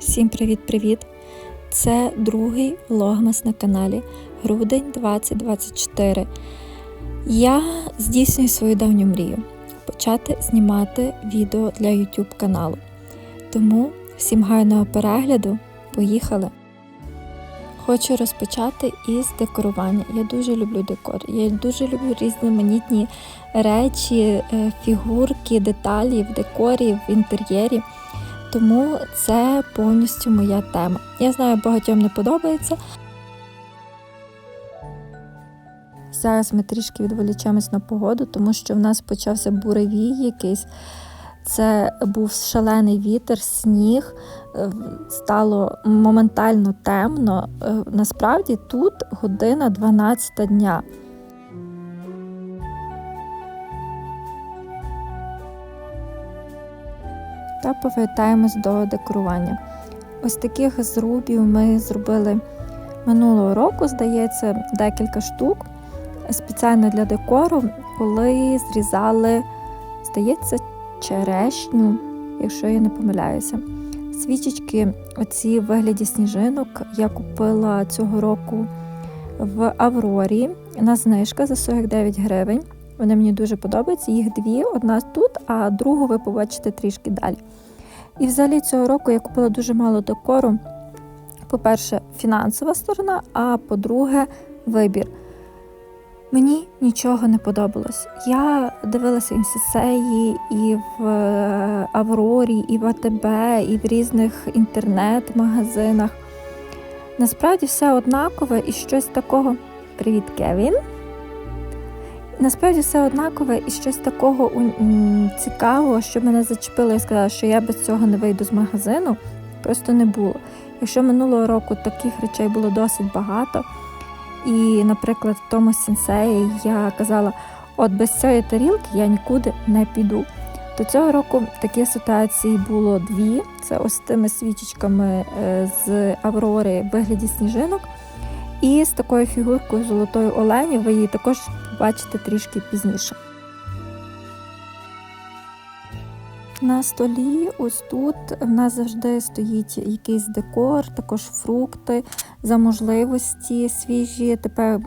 Всім привіт-привіт! Це другий влогмас на каналі Грудень 2024. Я здійснюю свою давню мрію почати знімати відео для YouTube каналу. Тому всім гарного перегляду, поїхали! Хочу розпочати із декорування. Я дуже люблю декор. Я дуже люблю різноманітні речі, е, фігурки, деталі в декорі, в інтер'єрі. Тому це повністю моя тема. Я знаю, багатьом не подобається. Зараз ми трішки відволічемось на погоду, тому що в нас почався буревій якийсь. Це був шалений вітер, сніг, е, стало моментально темно. Е, Насправді тут година 12 дня. Та повертаємось до декорування. Ось таких зрубів ми зробили минулого року, здається, декілька штук спеціально для декору, коли зрізали, здається, черешню, якщо я не помиляюся. Свічечки, оці в вигляді сніжинок, я купила цього року в Аврорі на знижка за 49 гривень. Вони мені дуже подобаються. Їх дві, одна тут, а другу ви побачите трішки далі. І взагалі цього року я купила дуже мало декору. По-перше, фінансова сторона, а по-друге, вибір. Мені нічого не подобалось. Я дивилася і в Сесеї, і в Аврорі, і в АТБ, і в різних інтернет-магазинах. Насправді все однакове і щось такого. Привіт, Кевін! Насправді все однакове і щось такого цікавого, що мене зачепило і сказала, що я без цього не вийду з магазину, просто не було. Якщо минулого року таких речей було досить багато, і, наприклад, в тому сенсеї я казала, от без цієї тарілки я нікуди не піду. То цього року такі ситуації було дві: це ось тими свічечками е, з Аврори в вигляді сніжинок. І з такою фігуркою золотої олені ви її також побачите трішки пізніше. На столі, ось тут, в нас завжди стоїть якийсь декор, також фрукти за можливості свіжі. Тепер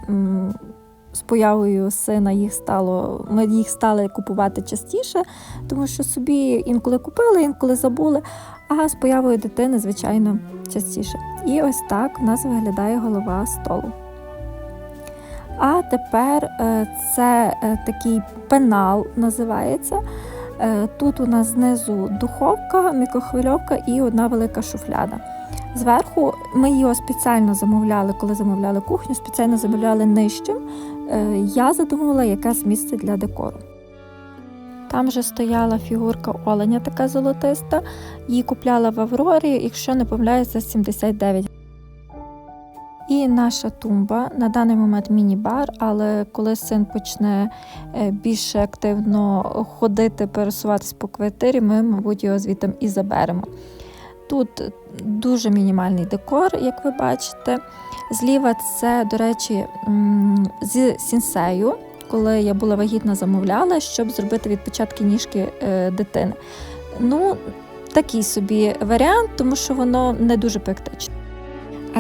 з появою сина їх стало, ми їх стали купувати частіше, тому що собі інколи купили, інколи забули. А з появою дитини, звичайно, частіше. І ось так у нас виглядає голова столу. А тепер е, це е, такий пенал називається. Е, тут у нас знизу духовка, мікрохвильовка і одна велика шуфляда. Зверху ми його спеціально замовляли, коли замовляли кухню, спеціально замовляли нижчим. Я задумувала якесь місце для декору. Там вже стояла фігурка оленя, така золотиста. Її купляла в Аврорі, якщо не помиляюсь, за 79 і наша тумба на даний момент міні-бар, але коли син почне е, більше активно ходити, пересуватися по квартирі, ми, мабуть, його звідти і заберемо. Тут дуже мінімальний декор, як ви бачите. Зліва це, до речі, з сінсею коли я була вагітна, замовляла, щоб зробити відпечатки ніжки е, дитини. Ну, такий собі варіант, тому що воно не дуже практичне.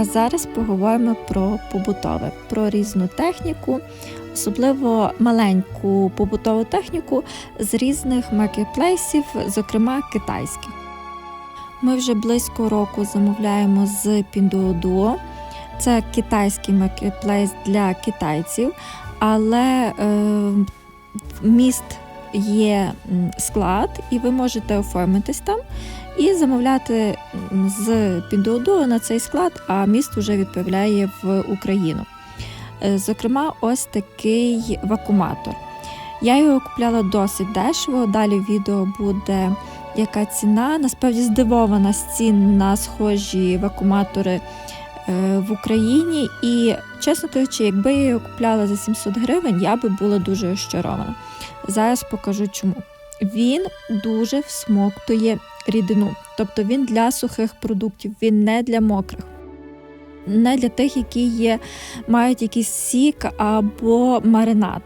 А зараз поговоримо про побутове, про різну техніку, особливо маленьку побутову техніку з різних маркетплейсів, зокрема китайських. Ми вже близько року замовляємо з Pinduoduo. Це китайський маркетплейс для китайців, але е, міст є склад, і ви можете оформитись там і замовляти з Підоду на цей склад, а міст вже відправляє в Україну. Е, зокрема, ось такий вакууматор. Я його купляла досить дешево. Далі в відео буде яка ціна. Насправді здивована з цін на схожі вакууматори в Україні. І, чесно кажучи, якби я його купляла за 700 гривень, я би була дуже розчарована. Зараз покажу чому. Він дуже всмоктує рідину, тобто він для сухих продуктів, він не для мокрих. Не для тих, які є, мають якийсь сік або маринад.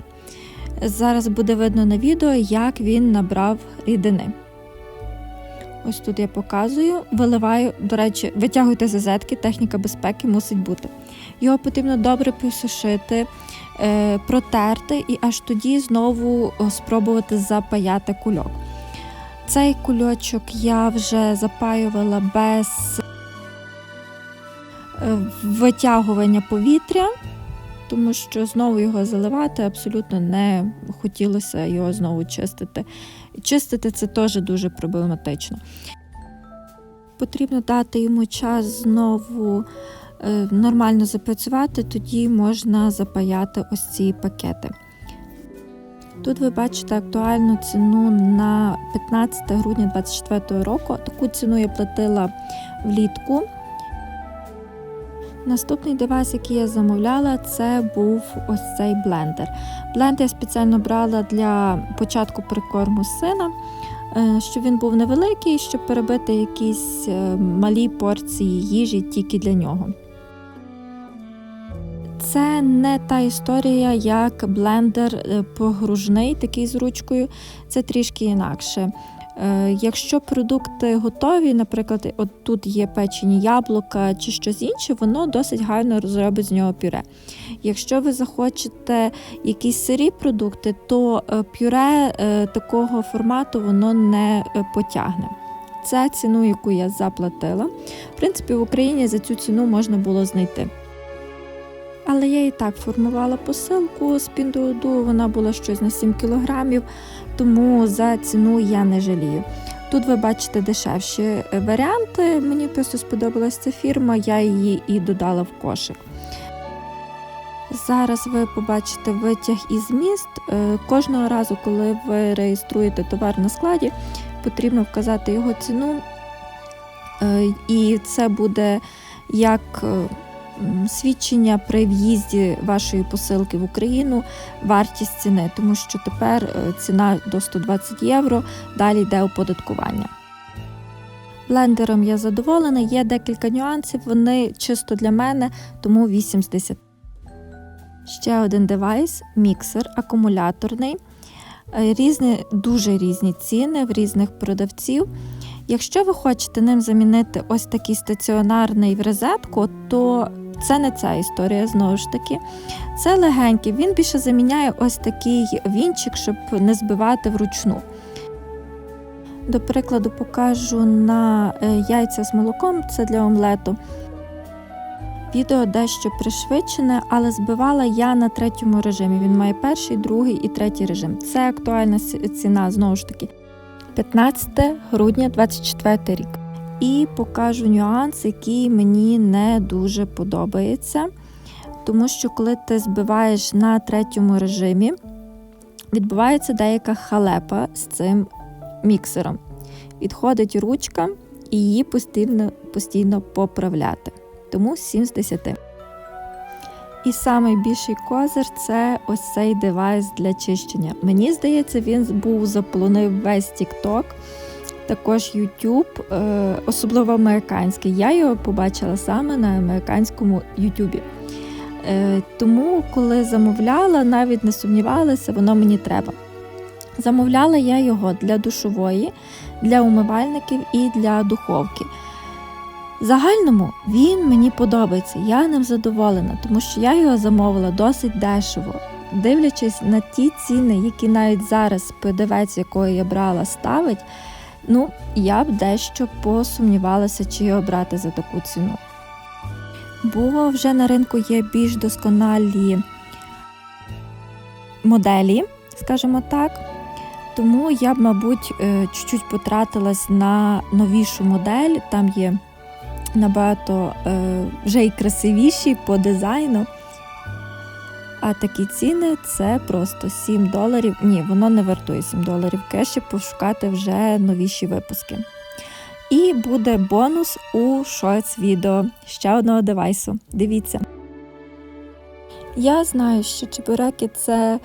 Зараз буде видно на відео, як він набрав рідини. Ось тут я показую, виливаю, до речі, витягуйте зазетки, техніка безпеки мусить бути. Його потрібно добре посушити, е, протерти і аж тоді знову спробувати запаяти кульок. Цей кульочок я вже запаювала без е, витягування повітря, тому що знову його заливати абсолютно не хотілося його знову чистити. Чистити це теж дуже проблематично. Потрібно дати йому час знову е, нормально запрацювати, тоді можна запаяти ось ці пакети. Тут ви бачите актуальну ціну на 15 грудня 2024 року. Таку ціну я платила влітку. Наступний девайс, який я замовляла, це був ось цей блендер. Блендер я спеціально брала для початку прикорму сина, е, щоб він був невеликий, щоб перебити якісь е, малі порції їжі тільки для нього. Це не та історія, як блендер е, погружний, такий з ручкою, це трішки інакше. Е, Якщо продукти готові, наприклад, от тут є печені яблука чи щось інше, воно досить гарно розробить з нього пюре. Якщо ви захочете якісь сирі продукти, то е, пюре е, такого формату воно не потягне. Це ціну, яку я заплатила. В принципі, в Україні за цю ціну можна було знайти. Але я і так формувала посилку з піндоуду, вона була щось на 7 кілограмів, тому за ціну я не жалію. Тут ви бачите дешевші е, варіанти. Мені просто сподобалась ця фірма, я її і додала в кошик. Зараз ви побачите витяг із міст. Е, Кожного разу, коли ви реєструєте товар на складі, потрібно вказати його ціну, Е, і це буде як свідчення при в'їзді вашої посилки в Україну, вартість ціни, тому що тепер е, ціна до 120 євро, далі йде оподаткування. Блендером я задоволена, є декілька нюансів, вони чисто для мене, тому 8 з 10. Ще один девайс міксер акумуляторний. Е, Різні, дуже різні ціни в різних продавців. Якщо ви хочете ним замінити ось такий стаціонарний в розетку, то це не ця історія знову ж таки. Це легенький, він більше заміняє ось такий вінчик, щоб не збивати вручну. До прикладу, покажу на е, яйця з молоком, це для омлету. Відео дещо пришвидшене, але збивала я на третьому режимі. Він має перший, другий і третій режим. Це актуальна ціна знову ж таки. 15 грудня 24 рік. І покажу нюанс, який мені не дуже подобається. Тому що коли ти збиваєш на третьому режимі, відбувається деяка халепа з цим міксером. Відходить ручка і її постійно, постійно поправляти. Тому 7 з 10. І найбільший козир це ось цей девайс для чищення. Мені здається, він був заполонив весь TikTok, також YouTube, е, особливо американський. Я його побачила саме на американському YouTube. Е, Тому, коли замовляла, навіть не сумнівалася, воно мені треба. Замовляла я його для душової, для умивальників і для духовки. В загальному він мені подобається, я ним задоволена, тому що я його замовила досить дешево. Дивлячись на ті ціни, які навіть зараз продавець, якого я брала, ставить, ну я б дещо посумнівалася, чи його брати за таку ціну. Бо вже на ринку є більш досконалі моделі, скажімо так. Тому я б, мабуть, е, чуть-чуть потратилась на новішу модель. Там є набагато е, вже і красивіші по дизайну. А такі ціни це просто 7 доларів. Ні, воно не вартує 7 доларів. Краще пошукати вже новіші випуски. І буде бонус у шортс відео ще одного девайсу. Дивіться. Я знаю, що чебуреки це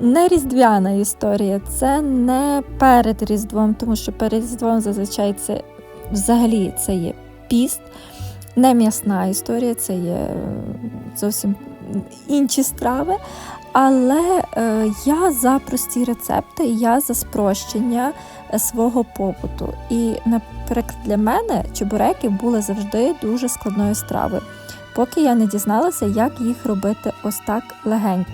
не різдвяна історія, це не перед Різдвом, тому що перед Різдвом зазвичай це взагалі це є піст, не м'ясна історія, це є е, зовсім інші страви. Але е, я за прості рецепти, я за спрощення е, свого побуту. І, наприклад, для мене чебуреки були завжди дуже складною стравою, поки я не дізналася, як їх робити ось так легенько.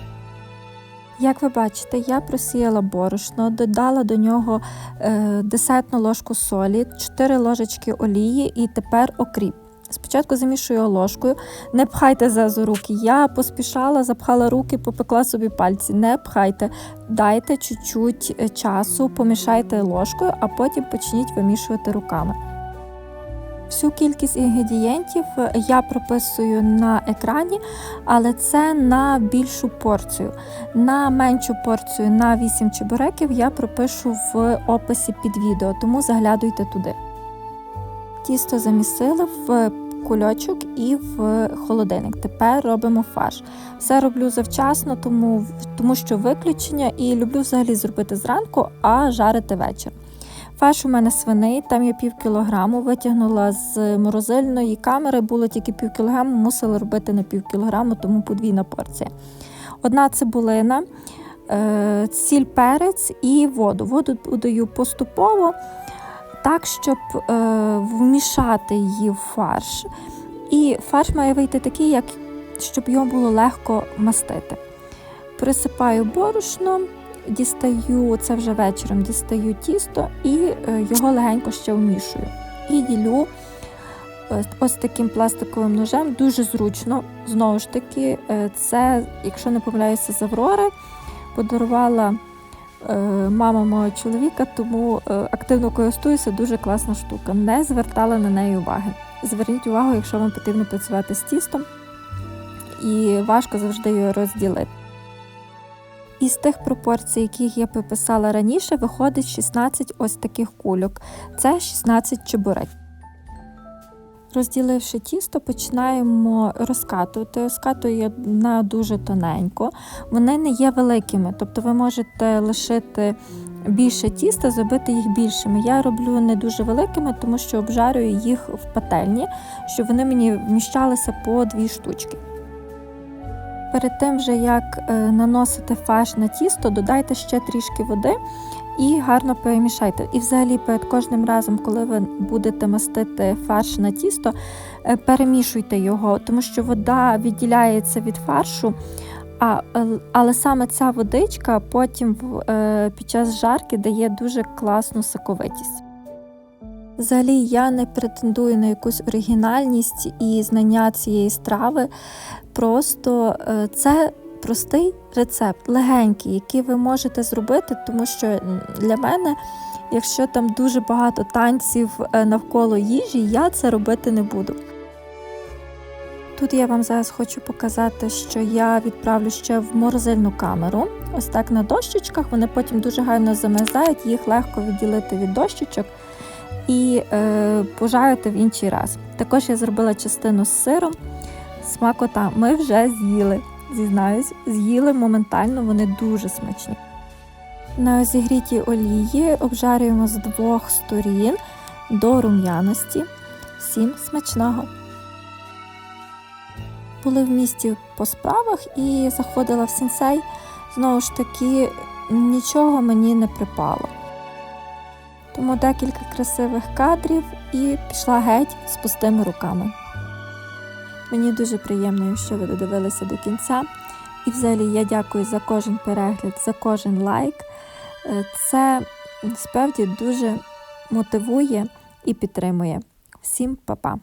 Як ви бачите, я просіяла борошно, додала до нього е, десертну ложку солі, 4 ложечки олії і тепер окріп. Спочатку замішую ложкою, не пхайте зразу руки. Я поспішала, запхала руки, попекла собі пальці. Не пхайте, дайте чуть-чуть е, часу, помішайте ложкою, а потім почніть вимішувати руками. Всю кількість інгредієнтів е, я прописую на екрані, але це на більшу порцію. На меншу порцію на 8 чебуреків я пропишу в описі під відео, тому заглядуйте туди. Тісто замісили в кульочок і в холодильник. Тепер робимо фарш. Все роблю завчасно, тому, тому що виключення і люблю взагалі зробити зранку, а жарити вечір. Фарш у мене свиний, там є пів кілограму, витягнула з морозильної камери, було тільки пів кілограму, мусила робити на пів кілограму, тому подвійна порція. Одна цибулина, е, сіль перець і воду. Воду додаю поступово, так, щоб е, вмішати її в фарш. І фарш має вийти такий, як, щоб його було легко мастити. Присипаю борошно дістаю це вже вечором, дістаю тісто і е, його легенько ще вмішую. І ділю е, ось таким пластиковим ножем, дуже зручно. Знову ж таки, це, якщо не помиляюся, з Аврори, подарувала мама мого чоловіка, тому активно користуюся, дуже класна штука. Не звертала на неї уваги. Зверніть увагу, якщо вам потрібно працювати з тістом, і важко завжди його розділити. Із тих пропорцій, яких я прописала раніше, виходить 16 ось таких кульок. Це 16 чебурек. Розділивши тісто, починаємо розкатувати. Розкатую я на дуже тоненько. Вони не є великими, тобто ви можете лишити більше тіста, зробити їх більшими. Я роблю не дуже великими, тому що обжарюю їх в пательні, щоб вони мені вміщалися по дві штучки. Перед тим, вже як е, наносити фарш на тісто, додайте ще трішки води і гарно перемішайте. І взагалі перед кожним разом, коли ви будете мастити фарш на тісто, е, перемішуйте його, тому що вода відділяється від фаршу, а, е, але саме ця водичка потім під час жарки дає дуже класну соковитість. Взагалі, я не претендую на якусь оригінальність і знання цієї страви. Просто е, це простий рецепт, легенький, який ви можете зробити, тому що для мене, якщо там дуже багато танців е, навколо їжі, я це робити не буду. Тут я вам зараз хочу показати, що я відправлю ще в морозильну камеру. Ось так на дощечках. Вони потім дуже гарно замерзають, їх легко відділити від дощечок і е, пожарити в інший раз. Також я зробила частину з сиром. Смакота, ми вже з'їли. Зізнаюсь, з'їли моментально, вони дуже смачні. На зігрітій олії обжарюємо з двох сторін до рум'яності. Всім смачного! Були в місті по справах і заходила в сенсей. Знову ж таки, нічого мені не припало. Тому декілька красивих кадрів і пішла геть з пустими руками. Мені дуже приємно, що ви додивилися до кінця. І взагалі я дякую за кожен перегляд, за кожен лайк. Е, це справді дуже мотивує і підтримує. Всім па-па!